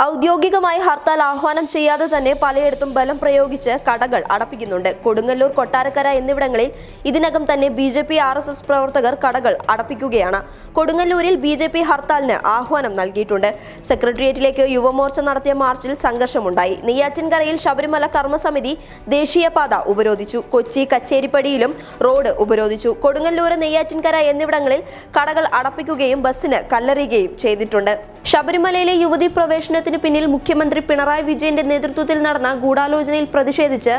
ഔദ്യോഗികമായി ഹർത്താൽ ആഹ്വാനം ചെയ്യാതെ തന്നെ പലയിടത്തും ബലം പ്രയോഗിച്ച് കടകൾ അടപ്പിക്കുന്നുണ്ട്. കൊടുങ്ങല്ലൂർ കൊട്ടാരക്കര എന്നിവിടങ്ങളിൽ ഇതിനകം തന്നെ B J P R S S പ്രവർത്തകർ കടകൾ അടപ്പിക്കുകയാണ്. കൊടുങ്ങല്ലൂരിൽ ബി ജെ പി ഹർത്താലിന് ആഹ്വാനം നൽകിയിട്ടുണ്ട്. സെക്രട്ടേറിയറ്റിലേക്ക് യുവമോർച്ച നടത്തിയ മാർച്ചിൽ സംഘർഷമുണ്ടായി. നെയ്യാറ്റിൻകരയിൽ ശബരിമല കർമ്മസമിതി ദേശീയപാത ഉപരോധിച്ചു. കൊച്ചി കച്ചേരിപ്പടിയിലും റോഡ് ഉപരോധിച്ചു. കൊടുങ്ങല്ലൂർ നെയ്യാറ്റിൻകര എന്നിവിടങ്ങളിൽ കടകൾ അടപ്പിക്കുകയും ബസ്സിന് കല്ലെറിയുകയും ചെയ്തിട്ടുണ്ട്. ശബരിമലയിലെ യുവതി പ്രവേശനത്തിന് പിന്നിൽ മുഖ്യമന്ത്രി പിണറായി വിജയന്റെ നേതൃത്വത്തിൽ നടന്ന ഗൂഢാലോചനയിൽ പ്രതിഷേധിച്ച്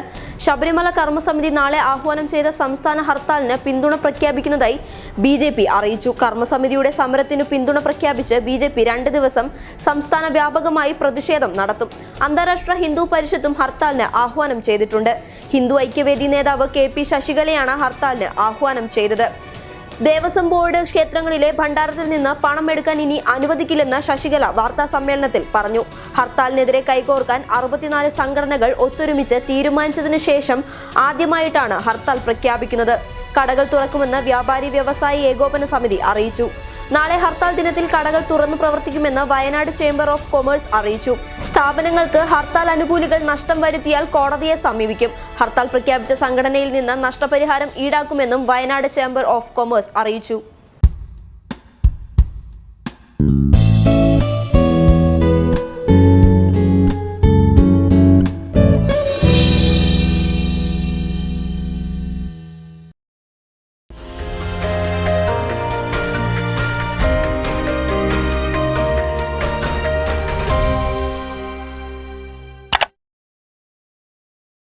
ശബരിമല കർമ്മസമിതി നാളെ ആഹ്വാനം ചെയ്ത സംസ്ഥാന ഹർത്താലിന് പിന്തുണ പ്രഖ്യാപിക്കുന്നതായി ബി ജെ പി അറിയിച്ചു. കർമ്മസമിതിയുടെ സമരത്തിന് പിന്തുണ പ്രഖ്യാപിച്ച് ബി ജെ പി രണ്ട് ദിവസം സംസ്ഥാന വ്യാപകമായി പ്രതിഷേധം നടത്തും. അന്താരാഷ്ട്ര ഹിന്ദു പരിഷത്തും ഹർത്താലിന് ആഹ്വാനം ചെയ്തിട്ടുണ്ട്. ഹിന്ദു ഐക്യവേദി നേതാവ് കെ പി ശശികലയാണ് ഹർത്താലിന് ആഹ്വാനം ചെയ്തത്. ദേവസ്വം ബോർഡ് ക്ഷേത്രങ്ങളിലെ ഭണ്ഡാരത്തിൽ നിന്ന് പണം എടുക്കാൻ ഇനി അനുവദിക്കില്ലെന്ന് ശശികല വാർത്താ സമ്മേളനത്തിൽ പറഞ്ഞു. ഹർത്താലിനെതിരെ കൈകോർക്കാൻ അറുപത്തിനാല് സംഘടനകൾ ഒത്തൊരുമിച്ച് തീരുമാനിച്ചതിനു ശേഷം ആദ്യമായിട്ടാണ് ഹർത്താൽ പ്രഖ്യാപിക്കുന്നത്. കടകൾ തുറക്കുമെന്ന് വ്യാപാരി വ്യവസായി ഏകോപന സമിതി അറിയിച്ചു. നാളെ ഹർത്താൽ ദിനത്തിൽ കടകൾ തുറന്നു പ്രവർത്തിക്കുമെന്ന് വയനാട് ചേംബർ ഓഫ് കൊമേഴ്സ് അറിയിച്ചു. സ്ഥാപനങ്ങൾക്ക് ഹർത്താൽ അനുകൂലികൾ നഷ്ടം വരുത്തിയാൽ കോടതിയെ സമീപിക്കും. ഹർത്താൽ പ്രഖ്യാപിച്ച സംഘടനയിൽ നിന്ന് നഷ്ടപരിഹാരം ഈടാക്കുമെന്നും വയനാട് ചേംബർ ഓഫ് കൊമേഴ്സ് അറിയിച്ചു.